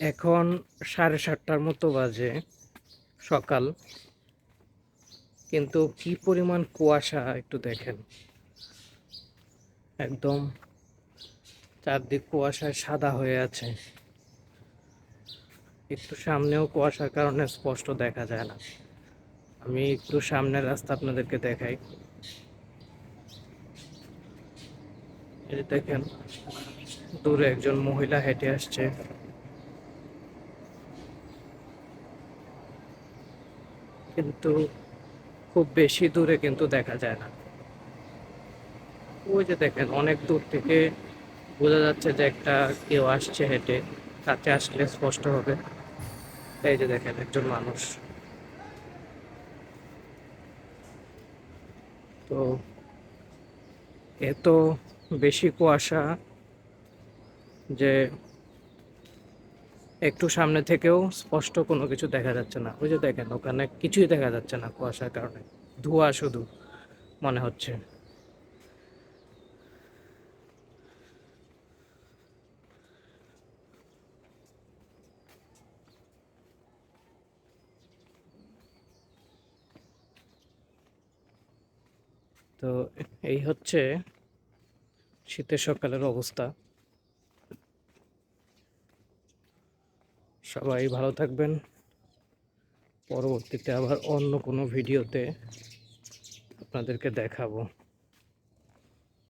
এখন সাড়ে সাতটার মতো বাজে সকাল। কিন্তু কি পরিমাণ কুয়াশা একটু দেখেন। একদম চারদিক কুয়াশায় সাদা হয়ে আছে। একটু সামনেও কুয়াশার কারণে স্পষ্ট দেখা যায় না। আমি একটু সামনের রাস্তা আপনাদেরকে দেখাই। দেখেন, দূরে একজন মহিলা হেঁটে আসছে। কিন্তু খুব বেশি দূরে কিন্তু দেখা যায় না। ওই যে দেখেন, অনেক দূর থেকে বোঝা যাচ্ছে যে একটা কেউ আসছে হেঁটে কাছে আসলে স্পষ্ট হবে। এই যে দেখেন একজন মানুষ। তো এত বেশি কুয়াশা যে একটু সামনে থেকেও স্পষ্ট কোনো কিছু দেখা যাচ্ছে না। ওই যে দেখেন, ওখানে কিছুই দেখা যাচ্ছে না কুয়াশার কারণে। ধোঁয়া শুধু মনে হচ্ছে। তো এই হচ্ছে শীতের সকালের অবস্থা। সবাই ভালো থাকবেন। পরবর্তীতে আবার অন্য কোনো ভিডিওতে আপনাদেরকে দেখাবো।